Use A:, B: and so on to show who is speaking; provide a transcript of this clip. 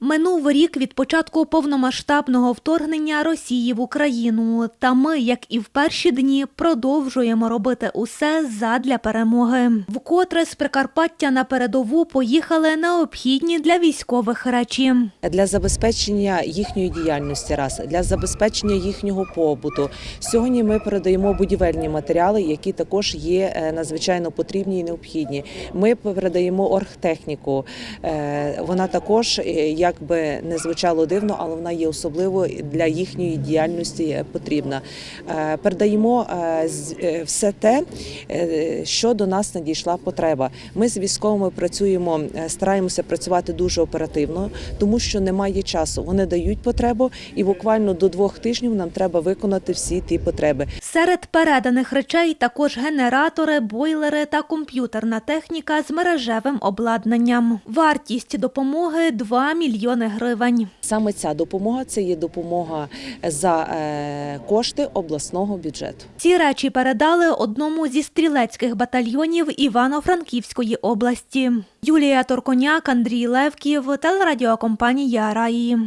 A: Минув рік від початку повномасштабного вторгнення Росії в Україну. Та ми, як і в перші дні, продовжуємо робити усе задля перемоги. Вкотре з Прикарпаття на передову поїхали необхідні для військових речі.
B: для забезпечення їхньої діяльності, раз для забезпечення їхнього побуту. Сьогодні ми передаємо будівельні матеріали, які також є е, надзвичайно потрібні і необхідні. Ми передаємо оргтехніку. Е, Вона також, е, як би не звучало дивно, але вона є особливо для їхньої діяльності потрібна. Е, Передаємо е, е, все те, що до нас надійшла потреба. Ми з військовими працюємо, стараємося працювати дуже оперативно, тому що немає часу. Вони дають потребу, і буквально до двох тижнів нам треба виконати всі ті потреби.
A: Серед переданих речей також генератори, бойлери та комп'ютерна техніка з мережевим обладнанням. Вартість допомоги 2 мільйони гривень.
B: Саме ця допомога це є допомога за е, кошти обласного бюджету.
A: Ці речі передали одному зі стрілецьких батальйонів Івано-Франківської області. Юлія Торконяк, Андрій Левків, телерадіокомпанія Раї.